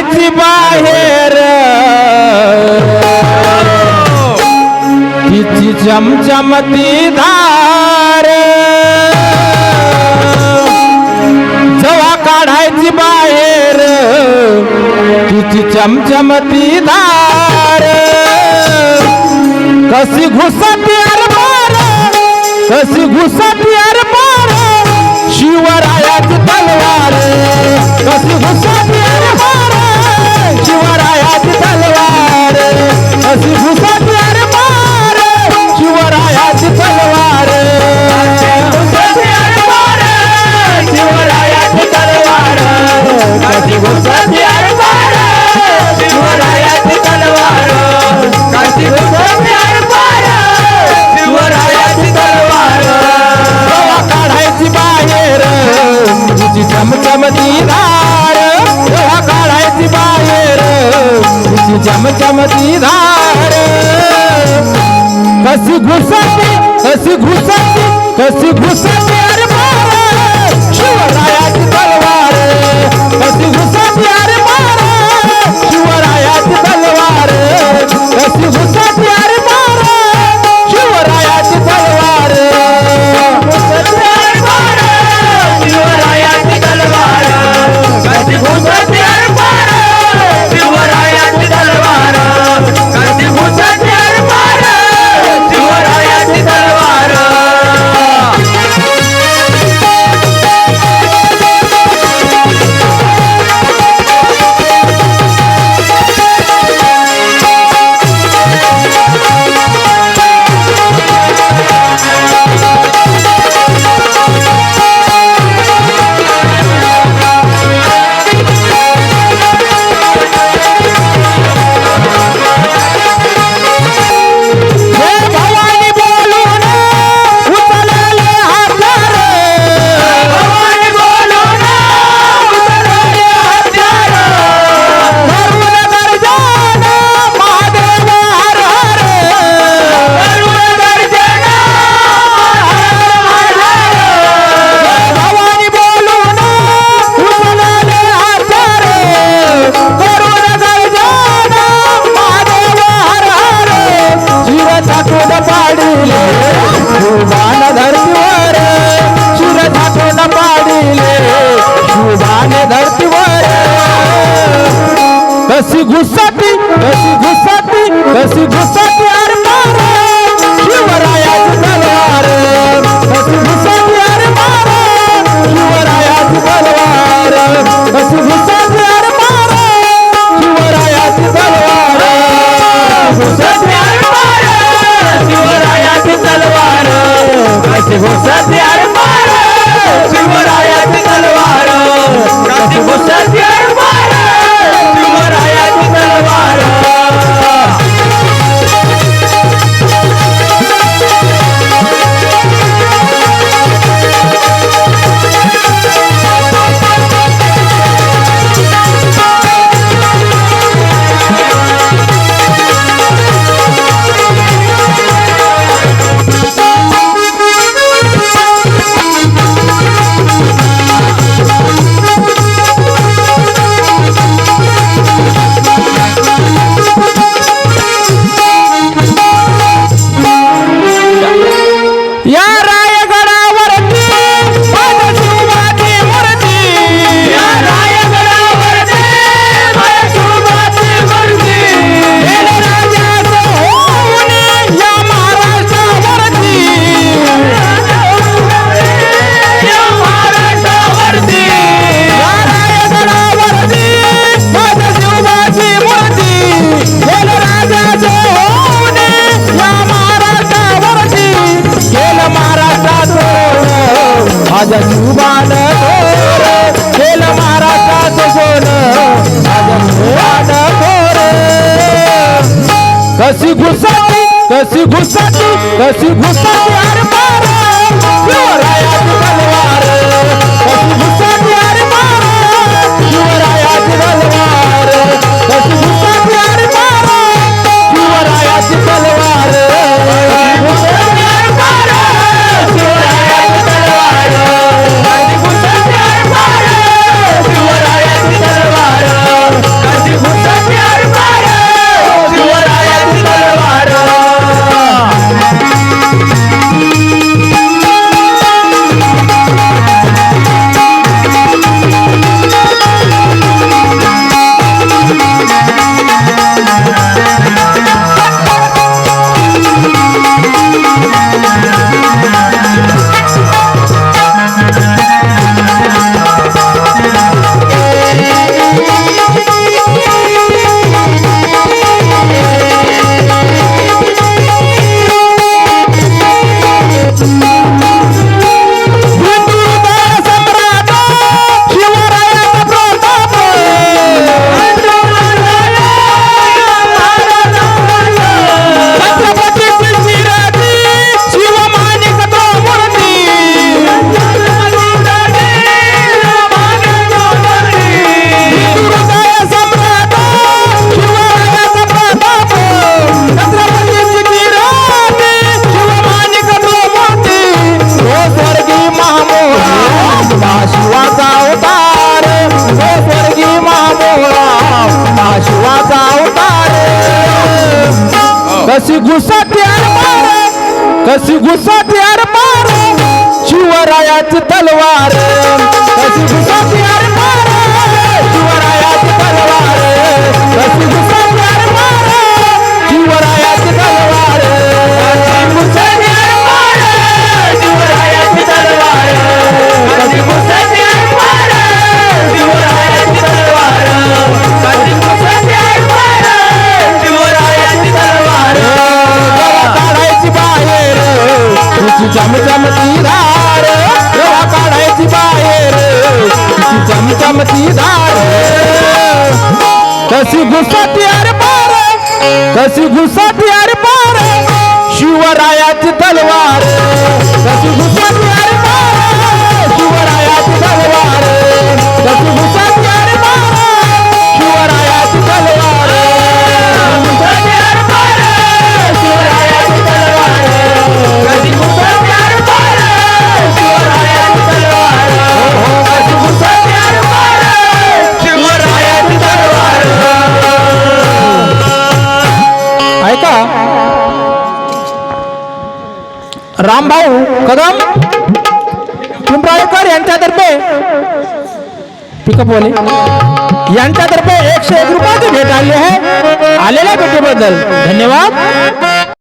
जायची बाहेर. तिची चमचमती धार. जवा काढायची बाहेर. तिची चमचमती धार. कशी घुसती अरबार. कशी घुसत चमचमती धार कशी घुसते कशी घुसते कशी घुसते। বেশি ঘুষাটি বেশি ঘুষাটি বেশি ঘুষাটি माझ्या शुभान खोर केल महाराष्ट्राचं सोन. माझ्या शुभान खोर कशी घुसाटी कशी घुसाटी कशी घुसाटी अरे कशी घुसाटी मार कशी घुसाटी मार शिवरायाची तलवार. कशी घुसाटी मार तुझी चमचमती धार रवा काढायची बाहेर. तुझी चमचमती धार कशी घुसाती अरे पार कशी घुसाती अरे पार शिवरायाची तलवार रामभाऊ कदम पिंपराळकर यांच्यातर्फे पिकअपवाले यांच्यातर्फे एकशे एक रुपयाची भेट आली आहे. आलेल्या भेटीबद्दल धन्यवाद.